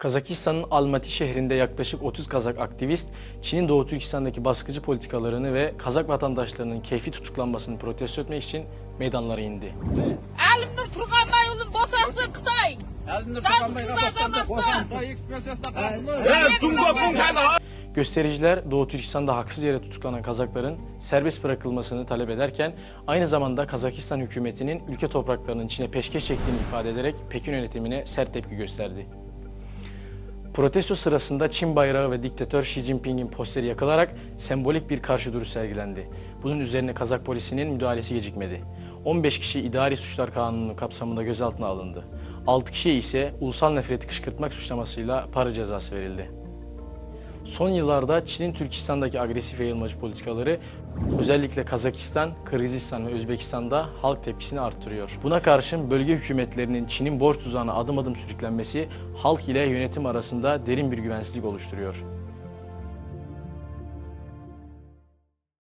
Kazakistan'ın Almaty şehrinde yaklaşık 30 Kazak aktivist, Çin'in Doğu Türkistan'daki baskıcı politikalarını ve Kazak vatandaşlarının keyfi tutuklanmasını protesto etmek için meydanlara indi. Elimdir Turganbay yolun bosası Kıtay. Göstericiler Doğu Türkistan'da haksız yere tutuklanan Kazakların serbest bırakılmasını talep ederken aynı zamanda Kazakistan hükümetinin ülke topraklarının içine peşkeş çektiğini ifade ederek Pekin yönetimine sert tepki gösterdi. Protesto sırasında Çin bayrağı ve diktatör Xi Jinping'in posteri yakılarak sembolik bir karşı duruş sergilendi. Bunun üzerine Kazak polisinin müdahalesi gecikmedi. 15 kişi idari suçlar kanununun kapsamında gözaltına alındı. 6 kişiye ise ulusal nefreti kışkırtmak suçlamasıyla para cezası verildi. Son yıllarda Çin'in Türkistan'daki agresif yayılmacı politikaları özellikle Kazakistan, Kırgızistan ve Özbekistan'da halk tepkisini arttırıyor. Buna karşın bölge hükümetlerinin Çin'in borç tuzağına adım adım sürüklenmesi halk ile yönetim arasında derin bir güvensizlik oluşturuyor.